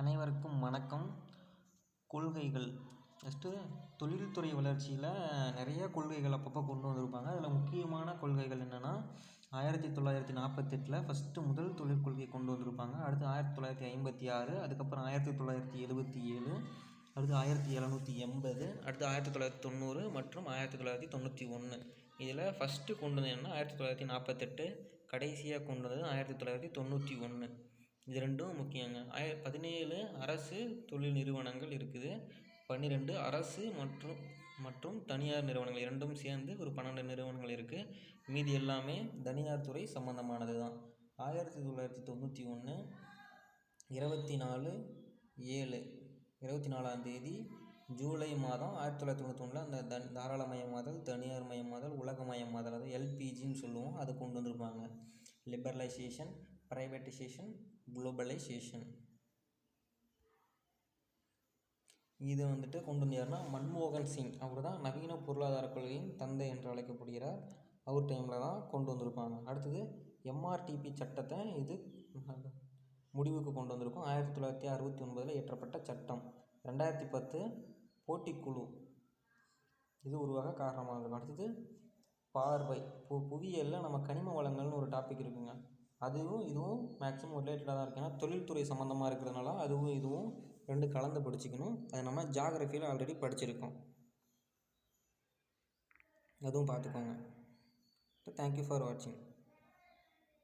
அனைவருக்கும் வணக்கம். கொள்கைகள். ஃபஸ்ட்டு தொழில்துறை வளர்ச்சியில் நிறைய கொள்கைகள் அப்பப்போ கொண்டு வந்திருப்பாங்க. அதில் முக்கியமான கொள்கைகள் என்னென்னா ஆயிரத்தி தொள்ளாயிரத்தி நாற்பத்தெட்டில் ஃபஸ்ட்டு முதல் தொழில் கொண்டு வந்திருப்பாங்க. அடுத்து ஆயிரத்தி தொள்ளாயிரத்தி ஐம்பத்தி ஆறு அதுக்கப்புறம் ஆயிரத்தி தொள்ளாயிரத்தி எழுபத்தி ஏழு அடுத்து ஆயிரத்தி எழுநூற்றி எண்பது அடுத்து ஆயிரத்தி தொள்ளாயிரத்தி தொண்ணூறு மற்றும் ஆயிரத்தி தொள்ளாயிரத்தி தொண்ணூற்றி ஒன்று இதில் ஃபஸ்ட்டு கொண்டு வந்தது என்னென்னா ஆயிரத்தி தொள்ளாயிரத்தி நாற்பத்தெட்டு கடைசியாக கொண்டு வந்தது ஆயிரத்தி தொள்ளாயிரத்தி தொண்ணூற்றி ஒன்று இது ரெண்டும் முக்கியங்க. ஆய பதினேழு அரசு தொழில் நிறுவனங்கள் இருக்குது. பன்னிரெண்டு அரசு மற்றும் மற்றும் தனியார் நிறுவனங்கள் இரண்டும் சேர்ந்து ஒரு பன்னெண்டு நிறுவனங்கள் இருக்குது மீதி எல்லாமே தனியார் துறை சம்மந்தமானது தான். ஆயிரத்தி தொள்ளாயிரத்தி தொண்ணூற்றி ஒன்று இருபத்தி நாலு ஏழு இருபத்தி நாலாம் தேதி ஜூலை மாதம் ஆயிரத்தி தொள்ளாயிரத்தி தொண்ணூற்றி ஒன்றில் அந்த தன் தாராளமயமாதல் தனியார் மயமாதல் உலகமயமாதல் அதாவது எல்பிஜின்னு சொல்லுவோம். அதை கொண்டு வந்திருப்பாங்க. லிபரலைசேஷன் ப்ரைவேட்டைசேஷன் குளோபலைசேஷன் இது வந்துட்டு கொண்டு வந்து யாருன்னா மன்மோகன் சிங். அவர் தான் நவீன பொருளாதார கொள்கையின் தந்தை என்று அழைக்கப்படுகிறார். அவர் டைமில் தான் கொண்டு வந்திருப்பாங்க. அடுத்தது எம்ஆர்டிபி சட்டத்தை இது முடிவுக்கு கொண்டு வந்திருக்கும். ஆயிரத்தி தொள்ளாயிரத்தி அறுபத்தி ஒன்பதில் இயற்றப்பட்ட சட்டம். ரெண்டாயிரத்தி பத்து போட்டிக்குழு. இது உருவாக காரணமாக இருக்கும் அடுத்தது பார்வை. பு புவியியலில் நம்ம கனிம வளங்கள்னு ஒரு டாபிக் இருக்குங்க. அதுவும் இதுவும் மேக்ஸிமம் ரிலேட்டடாக தான் இருக்குது ஏன்னா தொழில்துறை சம்மந்தமாக இருக்கிறதுனால அதுவும் இதுவும் ரெண்டு கலந்து படிச்சுக்கணும். அது நம்ம ஜாகிரஃபியில் ஆல்ரெடி படிச்சிருக்கோம். அதுவும் பார்த்துக்கோங்க. தேங்க்யூ ஃபார் வாட்சிங்